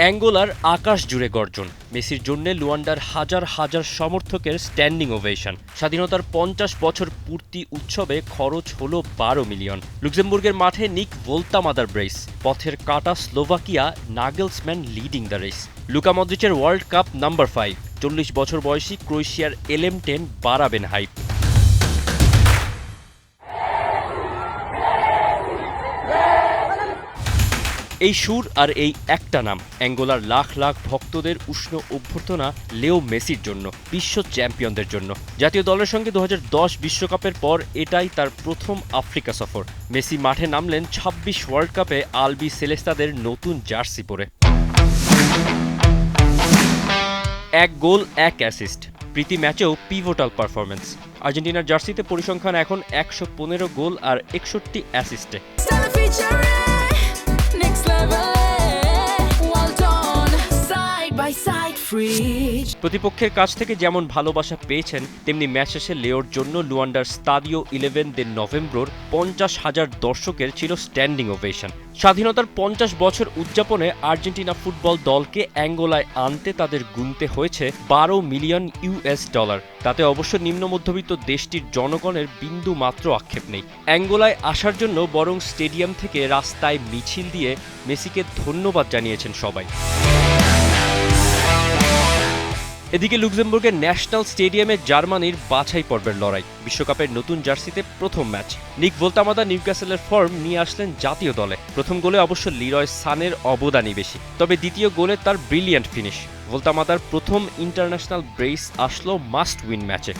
অ্যাঙ্গোলার আকাশ জুড়ে গর্জন। মেসির জন্য লুয়ান্ডার হাজার হাজার সমর্থকের স্ট্যান্ডিং ওভেশন। স্বাধীনতার পঞ্চাশ বছর পূর্তি উৎসবে খরচ হল বারো মিলিয়ন। লুক্সেমবুর্গের মাঠে নিক ভোল্তামাদার ব্রেস। পথের কাটা Slovakia Nagelsmann leading the race. Luka মদ্রিচের world cup number five. চল্লিশ বছর বয়সী ক্রোয়েশিয়ার এলএম টেন বাড়াবেন হাইপ। এই সুর আর এই একটা নাম, অ্যাঙ্গোলার লাখ লাখ ভক্তদের উষ্ণ অভ্যর্থনা লেও মেসির জন্য, বিশ্ব চ্যাম্পিয়নদের জন্য। জাতীয় দলের সঙ্গে দু বিশ্বকাপের পর এটাই তার প্রথম আফ্রিকা সফর। মেসি মাঠে নামলেন ২৬ ওয়ার্ল্ড কাপে আলবি সেলেস্তাদের নতুন জার্সি পরে। এক গোল, এক অ্যাসিস্ট। প্রীতি ম্যাচেও পিভোটাল পারফরমেন্স আর্জেন্টিনার জার্সিতে পরিসংখ্যান এখন একশো পনেরো গোল আর একষট্টি অ্যাসিস্টে। Next level. প্রতিপক্ষের কাছ থেকে যেমন ভালোবাসা পেয়েছেন, তেমনি ম্যাচ শেষে লেওর জন্য লুয়ান্ডার স্তাদিও ইলেভেন দে নভেম্বর পঞ্চাশ হাজার দর্শকের ছিল স্ট্যান্ডিং ওভেশন। স্বাধীনতার পঞ্চাশ বছর উদযাপনে আর্জেন্টিনা ফুটবল দলকে অ্যাঙ্গোলায় আনতে তাদের গুনতে হয়েছে বারো মিলিয়ন ইউএস ডলার। তাতে অবশ্য নিম্ন মধ্যবিত্ত দেশটির জনগণের বিন্দু মাত্র আক্ষেপ নেই। অ্যাঙ্গোলায় আসার জন্য বরং স্টেডিয়াম থেকে রাস্তায় মিছিল দিয়ে মেসিকে ধন্যবাদ জানিয়েছেন সবাই। এদিকে লুক্সেমবুর্গের ন্যাশনাল স্টেডিয়ামে জার্মানির বাছাই পর্বের লড়াই। বিশ্বকাপের নতুন জার্সিতে প্রথম ম্যাচ। নিক ভোলতামাদা নিউক্যাসেলের ফর্ম নিয়ে আসলেন জাতীয় দলে। প্রথম গোলে অবশ্য লিরয় সানের অবদানই বেশি। তবে দ্বিতীয় গোলে তার ব্রিলিয়ান্ট ফিনিশ। ভোলতামাদার প্রথম ইন্টারন্যাশনাল ব্রেস আসলো মাস্ট উইন ম্যাচে।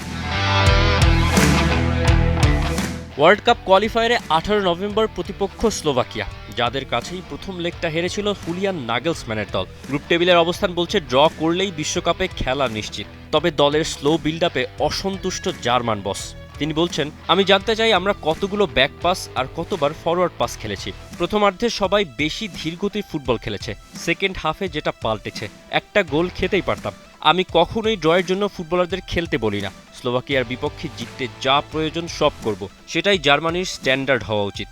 ওয়ার্ল্ড কাপ কোয়ালিফায়ারে আঠারো নভেম্বর প্রতিপক্ষ স্লোভাকিয়া, যাদের কাছেই প্রথম লেগটা হেরেছিল হুলিয়ান নাগেলসম্যানের দল। গ্রুপ টেবিলের অবস্থান বলছে, ড্র করলেই বিশ্বকাপে খেলা নিশ্চিত। তবে দলের স্লো বিল্ড আপে অসন্তুষ্ট জার্মান বস। তিনি বলছেন, আমি জানতে চাই আমরা কতগুলো ব্যাক পাস আর কতবার ফরওয়ার্ড পাস খেলেছি। প্রথমার্ধে সবাই বেশি ধীরগতির ফুটবল খেলেছে, সেকেন্ড হাফে যেটা পাল্টেছে, একটা গোল খেতেই পারতাম। আমি কখনোই ড্রয়ের জন্য ফুটবলারদের খেলতে বলি না। স্লোভাকিয়ার বিপক্ষে জিততে যা প্রয়োজন সব করব। সেটাই জার্মানির স্ট্যান্ডার্ড হওয়া উচিত।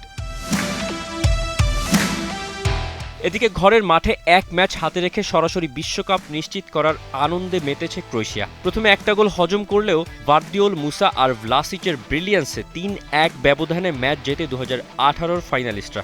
এদিকে ঘরের মাঠে এক ম্যাচ হাতে রেখে সরাসরি বিশ্বকাপ নিশ্চিত করার আনন্দে মেতেছে ক্রোয়েশিয়া। প্রথমে একটা গোল হজম করলেও ভার্দিওল, মুসা আর ভ্লাসিচের ব্রিলিয়ান্সে তিন এক ব্যবধানে ম্যাচ জেতে দু হাজার আঠারোর ফাইনালিস্টরা।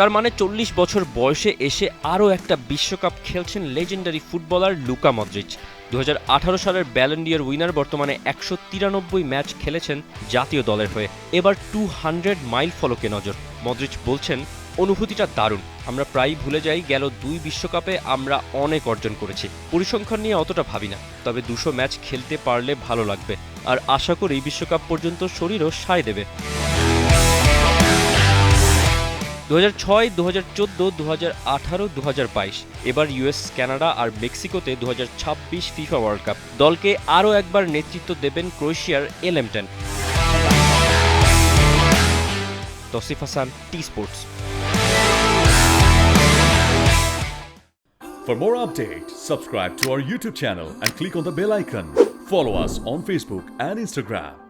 তার মানে চল্লিশ বছর বয়সে এসে আরও একটা বিশ্বকাপ খেলছেন লেজেন্ডারি ফুটবলার লুকা মদ্রিচ দু হাজার সালের ব্যালেন্ডিয়ার উইনার বর্তমানে একশো তিরানব্বই ম্যাচ খেলেছেন জাতীয় দলের হয়ে। এবার টু হান্ড্রেড মাইল ফলকে নজর। মদ্রিচ বলছেন, অনুভূতিটা দারুণ। আমরা প্রায়ই ভুলে যাই, গেল দুই বিশ্বকাপে আমরা অনেক অর্জন করেছি। পরিসংখ্যান নিয়ে অতটা ভাবি না। তবে দুশো ম্যাচ খেলতে পারলে ভালো লাগবে। আর আশা করি বিশ্বকাপ পর্যন্ত শরীরও সায় দেবে। দু হাজার ছয় দু হাজার চোদ্দ দু হাজার আঠারো দু হাজার বাইশ এবার ইউএস কানাডা আর মেক্সিকোতে দু হাজার ছাব্বিশ ফিফা ওয়ার্ল্ড কাপ দলকে আরও একবার নেতৃত্ব দেবেন ক্রোয়েশিয়ার এলেমটেন Tasif Hasan T sports For more updates, subscribe to our YouTube channel and click on the bell icon. Follow us on Facebook and Instagram.